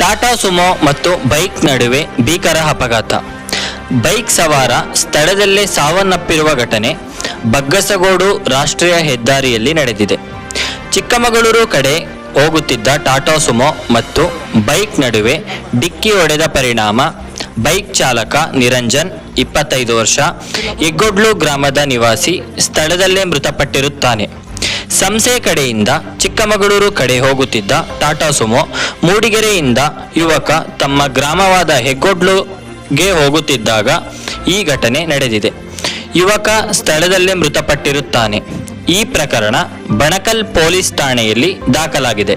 Tata Sumo ಮತ್ತು bike ನಡುವೆ ಭೀಕರ ಅಪಘಾತ. ಬೈಕ್ ಸವಾರ ಸ್ಥಳದಲ್ಲೇ ಸಾವನ್ನಪ್ಪಿರುವ ಘಟನೆ ಬಗ್ಗಸಗೋಡು ರಾಷ್ಟ್ರೀಯ ಹೆದ್ದಾರಿಯಲ್ಲಿ ನಡೆದಿದೆ. ಚಿಕ್ಕಮಗಳೂರು ಕಡೆ ಹೋಗುತ್ತಿದ್ದ ಟಾಟಾ ಸುಮೋ ಮತ್ತು ಬೈಕ್ ನಡುವೆ ಡಿಕ್ಕಿ ಹೊಡೆದ ಪರಿಣಾಮ ಬೈಕ್ ಚಾಲಕ ನಿರಂಜನ್, ಇಪ್ಪತ್ತೈದು ವರ್ಷ ಹೆಗ್ಗೊಡ್ಲು ಗ್ರಾಮದ ನಿವಾಸಿ ಸ್ಥಳದಲ್ಲೇ ಮೃತಪಟ್ಟಿರುತ್ತಾನೆ. ಸಂಸೆ ಕಡೆಯಿಂದ ಚಿಕ್ಕಮಗಳೂರು ಕಡೆ ಹೋಗುತ್ತಿದ್ದ ಟಾಟಾ ಸುಮೋ ಮೂಡಿಗೆರೆಯಿಂದ ಯುವಕ ತಮ್ಮ ಗ್ರಾಮವಾದ ಹೆಗ್ಗೊಡ್ಲುಗೆ ಹೋಗುತ್ತಿದ್ದಾಗ ಈ ಘಟನೆ ನಡೆದಿದೆ. ಯುವಕ ಸ್ಥಳದಲ್ಲೇ ಮೃತಪಟ್ಟಿರುತ್ತಾನೆ. ಈ ಪ್ರಕರಣ ಬಣಕಲ್ ಪೊಲೀಸ್ ಠಾಣೆಯಲ್ಲಿ ದಾಖಲಾಗಿದೆ.